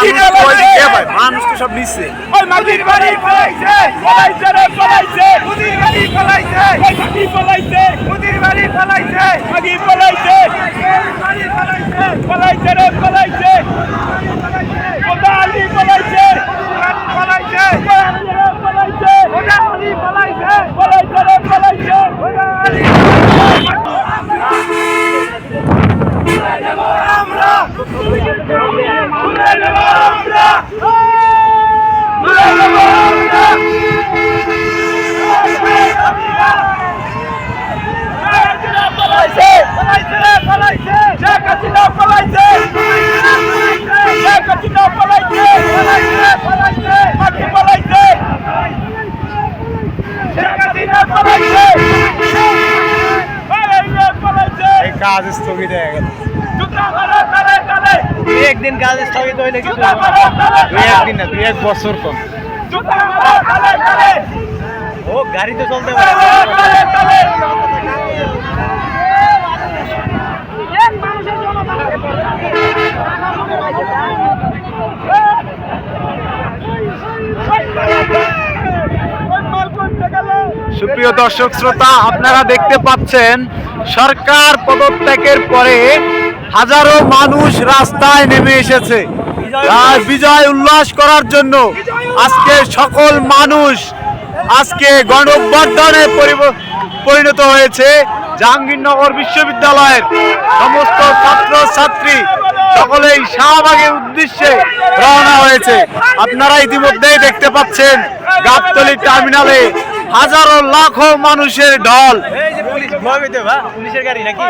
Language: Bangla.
মানুষ তো সব নিচ্ছে। ফলাইছে ফলাইছে ফলাইছে। ফলাইছে ওই মাটি ফলাইছে মুদির বাড়ি ফলাইছে মাটি ফলাইছে বাড়ি ফলাইছে ফলাইছে রে ফলাইছে ওটা আলি ফলাইছে ফলাইছে ফলাইছে ওটা আলি ফলাইছে ফলাইছে রে ফলাইছে ওটা আলি আমরা তুলে নেব আমরা তুলে নেব আমরা ফলাইছে ফলাইছে রে ফলাইছে শেখ হাসিনা ফলাইছে শেখ হাসিনা ফলাইছে ফলাইছে ফলাইছে মাটি ফলাইছে শেখ হাসিনা ফলাইছে কাজ স্থগিত হয়ে গেল। জুতা মারো তালে তালে। দুই একদিন কাজ স্থগিত হইলে মারো দুই একদিন না দুই এক বছর কম ও গাড়ি তো চলতে জুতা সুপ্রিয় দর্শক শ্রোতা, আপনারা দেখতে পাচ্ছেন, সরকার পদত্যাগের পরে হাজারো মানুষ রাস্তায় নেমে এসেছে। বিজয় উল্লাস করার জন্য আজকে সকল মানুষ আজকে পরিব- পরিণত হয়েছে। জাহাঙ্গীরনগর বিশ্ববিদ্যালয়ের সমস্ত ছাত্র ছাত্রী সকলেই শাহবাগের উদ্দেশ্যে রওনা হয়েছে। আপনারা ইতিমধ্যেই দেখতে পাচ্ছেন, গাবতলী টার্মিনালে হাজারো লাখো মানুষের ঢল। এই যে পুলিশ ভয় পেতে বা পুলিশের গাড়ি নাকি?